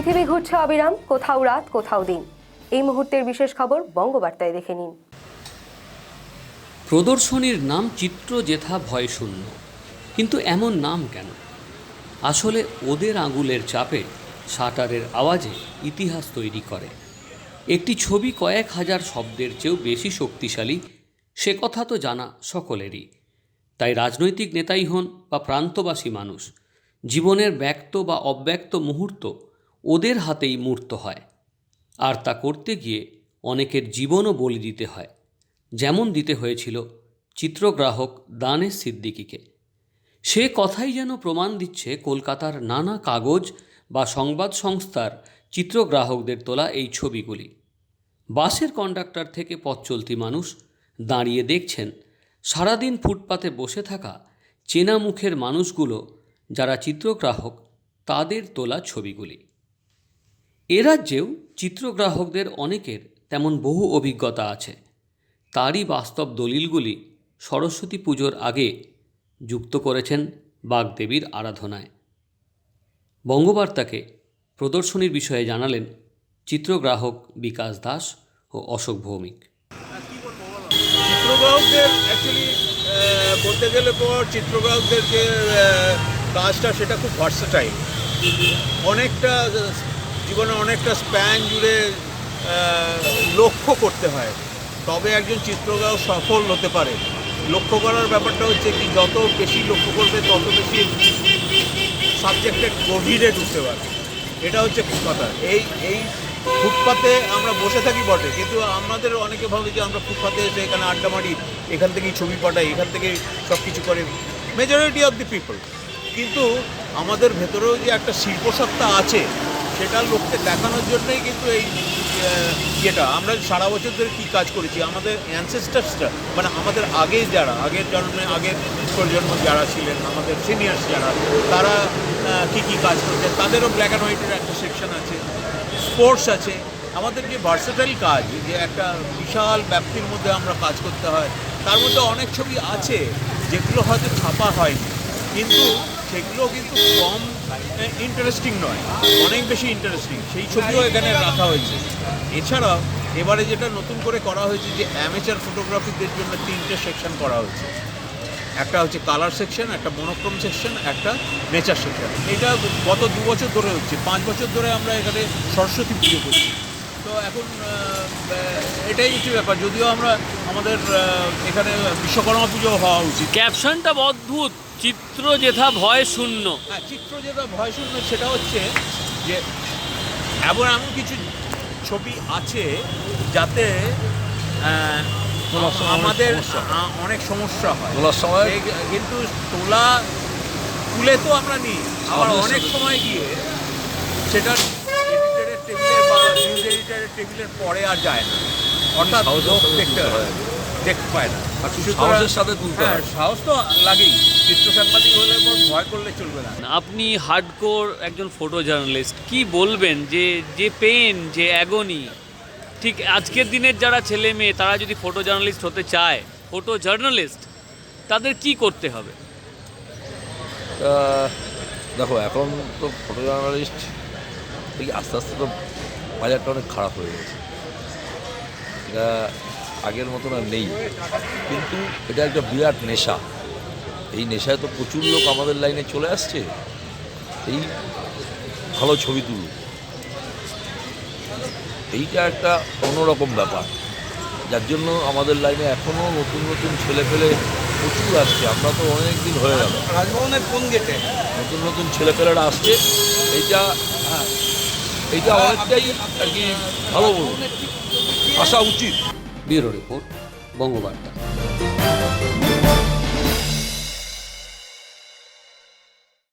পৃথিবী ঘুরছে অবিরাম, কোথাও রাত, কোথাও দিন। এই মুহূর্তের বিশেষ খবর বঙ্গবার্তায় দেখে নিন। প্রদর্শনীর নাম চিত্র জেথা ভয় শূন্য কিন্তু এমন নাম কেন? আসলে ওদের আঙুলের চাপে শাটারের আওয়াজে ইতিহাস তৈরি করে। একটি ছবি কয়েক হাজার শব্দের চেয়েও বেশি শক্তিশালী, সে কথা তো জানা সকলেরই। তাই রাজনৈতিক নেতাই হন বা প্রান্তবাসী মানুষ, জীবনের ব্যক্ত বা অব্যক্ত মুহূর্ত ওদের হাতেই মূর্ত হয়। আর তা করতে গিয়ে অনেকের জীবনও বলি দিতে হয়। যেমন দিতে হয়েছিল চিত্রগ্রাহক দানেশ সিদ্দিকিকে। সে কথাই যেন প্রমাণ দিচ্ছে কলকাতার নানা কাগজ বা সংবাদ সংস্থার চিত্রগ্রাহকদের তোলা এই ছবিগুলি। বাসের কন্ডাক্টর থেকে পথ চলতি মানুষ দাঁড়িয়ে দেখছেন সারাদিন ফুটপাতে বসে থাকা চেনা মুখের মানুষগুলো যারা চিত্রগ্রাহক তাদের তোলা ছবিগুলি। এ রাজ্যেও চিত্রগ্রাহকদের অনেকের তেমন বহু অভিজ্ঞতা আছে। তারই বাস্তব দলিলগুলি সরস্বতী পুজোর আগে যুক্ত করেছেন বাগদেবীর আরাধনায়। বঙ্গবার্তাকে প্রদর্শনীর বিষয়ে জানালেন চিত্রগ্রাহক বিকাশ দাস ও অশোক ভৌমিক। চিত্রগ্রাহকদের বলতে গেলে পর চিত্রগ্রাহকদের যে কাজটা সেটা খুব ভার্সেটাইল অনেকটা জীবনে অনেকটা স্প্যান জুড়ে লক্ষ্য করতে হয়। তবে একজন চিত্রগ্রাহক সফল হতে পারে। লক্ষ্য করার ব্যাপারটা হচ্ছে কি, যত বেশি লক্ষ্য করবে, তত বেশি সাবজেক্টের গভীরে ঢুকতে পারবে। এটা হচ্ছে কথা। এই এই ফুটপাতে আমরা বসে থাকি বটে, কিন্তু আমাদের অনেকে ভাবে যে আমরা ফুটপাতে এসে এখানে আড্ডা মারি, এখান থেকেই ছবি পাঠাই, এখান থেকেই সব কিছু করে। মেজরিটি অফ দি পিপল কিন্তু আমাদের ভেতরেও যে একটা শিল্পসত্তা আছে সেটা লোককে দেখানোর জন্যই কিন্তু এই ইয়েটা। আমরা সারা বছর ধরে কী কাজ করেছি? আমাদের অ্যানসেস্টার্সটা মানে আমাদের আগে যারা, আগের জন্মে, আগের প্রজন্ম যারা ছিলেন, আমাদের সিনিয়র্স যারা, তারা কী কী কাজ করছেন তাদেরও ব্ল্যাক অ্যান্ড হোয়াইটের একটা সেকশন আছে স্পোর্টস আছে। আমাদের যে ভার্সেটাইল কাজ, যে একটা বিশাল ব্যাপ্তির মধ্যে আমরা কাজ করতে হয়, তার মধ্যে অনেক ছবি আছে, যেগুলো হয়তো ছাপা হয়নি। কিন্তু সেগুলো কিন্তু কম ইন্টারেস্টিং নয়, অনেক বেশি ইন্টারেস্টিং সেই ছবিও এখানে রাখা হয়েছে। এছাড়া, এবারে যেটা নতুন করে করা হয়েছে যে অ্যামেচার ফটোগ্রাফিদের জন্য তিনটে সেকশন করা হয়েছে। একটা হচ্ছে কালার সেকশন একটা মনোক্রম সেকশন একটা নেচার সেকশন এটা গত দু বছর ধরে হচ্ছে। পাঁচ বছর ধরে আমরা এখানে সরস্বতী পুজো করছি। তো এখন এটাই হচ্ছে ব্যাপার। যদিও আমরা আমাদের এখানে বিশ্বকর্মা পুজো হওয়া উচিত। ক্যাপশনটা অদ্ভুত। চিত্র জেথা ভয় শূন্য। হ্যাঁ চিত্র যেটা ভয় শূন্য সেটা হচ্ছে যে এমন এমন কিছু ছবি আছে যাতে আমাদের অনেক সমস্যা হয়। তোলার সময়? কিন্তু তোলা তুলে তো আমরা নিই। আবার অনেক সময় গিয়ে সেটা এডিটারের টেবিলের বা নিউজ টেবিলের পরে আর যায় না। অর্থাৎ লোক দেখতে। দেখতে পায় না। সাহসের সাথে তুলতে হ্যাঁ সাহস তো লাগেই। চিত্র সাংবাদিক হলে ভয় করলে চলবে না। আপনি হার্ডকোর একজন ফটো জার্নালিস্ট। কি বলবেন যে যে পেন যে অ্যাগনি ঠিক আজকের দিনের যারা ছেলে মেয়ে তারা যদি ফটো জার্নালিস্ট হতে চায় ফটো জার্নালিস্ট তাদের কি করতে হবে? দেখো এখন তো ফটো জার্নালিস্ট আস্তে আস্তে তো বাজারটা অনেক খারাপ হয়ে গেছে। এটা আগের মতন আর নেই। কিন্তু এটা একটা বিরাট নেশা। এই নেশায় তো প্রচুর লোক আমাদের লাইনে চলে আসছে। এই ভালো ছবি তুলুক এইটা একটা অন্যরকম ব্যাপার। যার জন্য আমাদের লাইনে এখনও নতুন নতুন ছেলে পেলে প্রচুর আসছে। আমরা তো অনেক দিন হয়ে গেল। রাজভবনের কোন গেটে? নতুন নতুন ছেলেপেলেরা আসছে। এইটা হ্যাঁ এইটা অনেকটাই আর কি ভালো আসা উচিত। Bureau report Bangabarta.